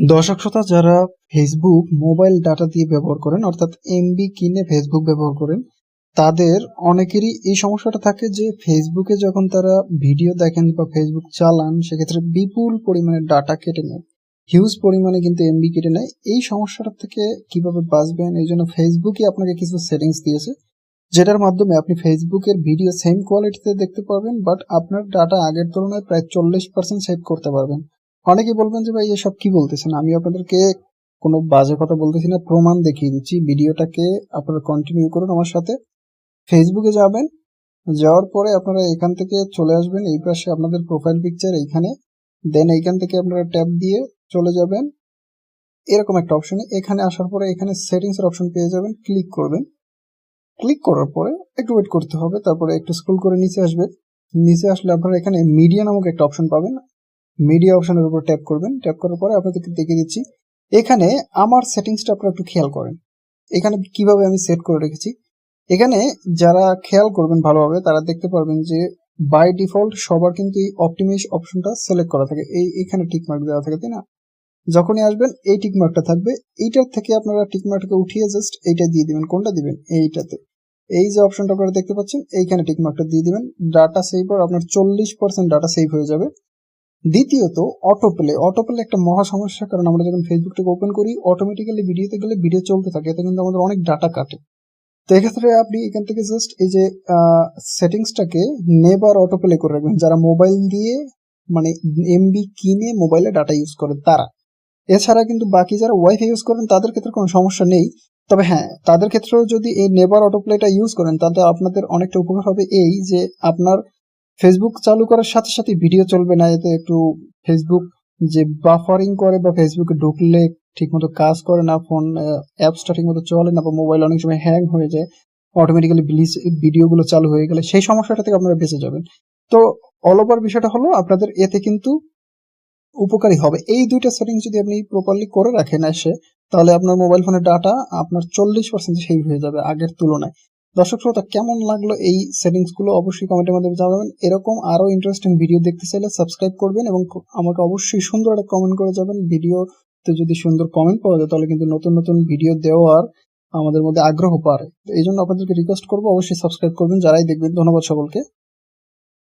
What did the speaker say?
দর্শক শ্রোতা, যারা ফেসবুক মোবাইল ডাটা দিয়ে ব্যবহার করেন, অর্থাৎ এমবি কিনে ফেসবুক ব্যবহার করেন, তাদের অনেকেরই এই সমস্যাটা থাকে যে ফেসবুকে যখন তারা ভিডিও দেখেন বা ফেসবুক চালান, সেক্ষেত্রে বিপুল পরিমাণে ডাটা কেটে নেয়। হিউজ পরিমাণে কিন্তু এমবি কেটে নেয়। এই সমস্যাটা থেকে কীভাবে বাঁচবেন? এই জন্য ফেসবুকই আপনাকে কিছু সেটিংস দিয়েছে, যেটার মাধ্যমে আপনি ফেসবুকের ভিডিও সেম কোয়ালিটিতে দেখতে পারবেন বাট আপনার ডাটা আগের তুলনায় প্রায় চল্লিশ পার্সেন্ট সেভ করতে পারবেন। অনেকেই বলবেন যে, ভাই, এসব কি বলতেছেন? আমি আপনাদেরকে কোনো বাজে কথা বলতেছি না। প্রমাণ দেখিয়ে দিচ্ছি। ভিডিওটাকে আপনারা কন্টিনিউ করুন আমার সাথে। ফেসবুকে যাবেন। যাওয়ার পরে আপনারা এখান থেকে চলে আসবেন। এই পাশে আপনাদের প্রোফাইল পিকচার এইখানে। দেন এইখান থেকে আপনারা ট্যাব দিয়ে চলে যাবেন। এরকম একটা অপশনে এখানে আসার পরে এখানে সেটিংস এর অপশন পেয়ে যাবেন। ক্লিক করবেন। ক্লিক করার পরে একটু ওয়েট করতে হবে। তারপরে একটু স্ক্রল করে নিচে আসবে নিচে আসলে আপনারা এখানে মিডিয়া নামক একটা অপশন পাবেন। মিডিয়া অপশনের উপর ট্যাপ করবেন। ট্যাপ করার পরে আপনাদেরকে দেখিয়ে দিচ্ছি, এখানে আমার সেটিংসটা আপনারা একটু খেয়াল করেন। এখানে কীভাবে আমি সেট করে রেখেছি? এখানে যারা খেয়াল করবেন ভালোভাবে, তারা দেখতে পারবেন যে বাই ডিফল্ট সবার কিন্তু এই অপটিমাইজ অপশনটা সিলেক্ট করা থাকে। এই এখানে টিকমার্ক দেওয়া থাকে, তাই না? যখনই আসবেন, এই টিক মার্কটা থাকবে। এইটার থেকে আপনারা টিক মার্কটাকে উঠিয়ে জাস্ট এইটা দিয়ে দিবেন। কোনটা দিবেন? এইটাতে। এই যে অপশনটা আপনারা দেখতে পাচ্ছেন, এইখানে টিক মার্কটা দিয়ে দিবেন। ডাটা সেভ আপনার চল্লিশ পার্সেন্ট ডাটা সেভ হয়ে যাবে। দ্বিতীয়ত অটো প্লে অটো প্লে একটা মহা সমস্যা, কারণ আমরা যখন ফেসবুকটাকে ওপেন করি অটোমেটিক্যালি ভিডিওতে গেলে ভিডিও চলতে থাকে। এতে কিন্তু আমাদের অনেক ডাটা কাটে। তো এক্ষেত্রে আপনি এখান থেকে জাস্ট এই যে সেটিংসটাকে নেবার অটো প্লে করে রাখবেন। যারা মোবাইল দিয়ে মানে এমবি কিনে মোবাইলে ডাটা ইউজ করে, তারা। এছাড়া কিন্তু বাকি যারা ওয়াইফাই ইউজ করেন, তাদের ক্ষেত্রে কোনো সমস্যা নেই। তবে হ্যাঁ তাদের ক্ষেত্রেও যদি এই নেবার অটো প্লেটা ইউজ করেন, তাতে আপনাদের অনেকটা উপকার হবে এই যে, আপনার ফেসবুক চালু করার সাথে সাথে ভিডিও চলবে না, এতে একটু ফেসবুক যে বাফারিং করে বা ফেসবুকে ঢুকলে ঠিকমতো কাজ করে না ফোন অ্যাপসটা ঠিকমতো চলে না বা মোবাইল অনেক সময় হ্যাং হয়ে যায় অটোমেটিক্যালি ভিডিওগুলো চালু হয়ে গেলে সেই সমস্যাটা থেকে আপনারা বেঁচে যাবেন। তো অল ওভার বিষয়টা হলো আপনাদের এতে কিন্তু উপকারী হবে। এই দুইটা সেটিং যদি আপনি প্রপারলি করে রাখেন এসে, তাহলে আপনার মোবাইল ফোনের ডাটা আপনার চল্লিশ পার্সেন্ট সেভ হয়ে যাবে আগের তুলনায়। দর্শক শ্রোতা, কেমন লাগল এই সেটিংসগুলো? অবশ্যই কমেন্টের মাধ্যমে জানাবেন। এরকম আরও ইন্টারেস্টিং ভিডিও দেখতে চাইলে সাবস্ক্রাইব করবেন এবং আমাকে অবশ্যই সুন্দর একটা কমেন্ট করে যাবেন। ভিডিওতে যদি সুন্দর কমেন্ট পাওয়া যায়, তাহলে কিন্তু নতুন নতুন ভিডিও দেওয়ার আমাদের মধ্যে আগ্রহ পারে এই জন্য আপনাদেরকে রিকোয়েস্ট করব, অবশ্যই সাবস্ক্রাইব করবেন। যারাই দেখবেন, ধন্যবাদ সকলকে।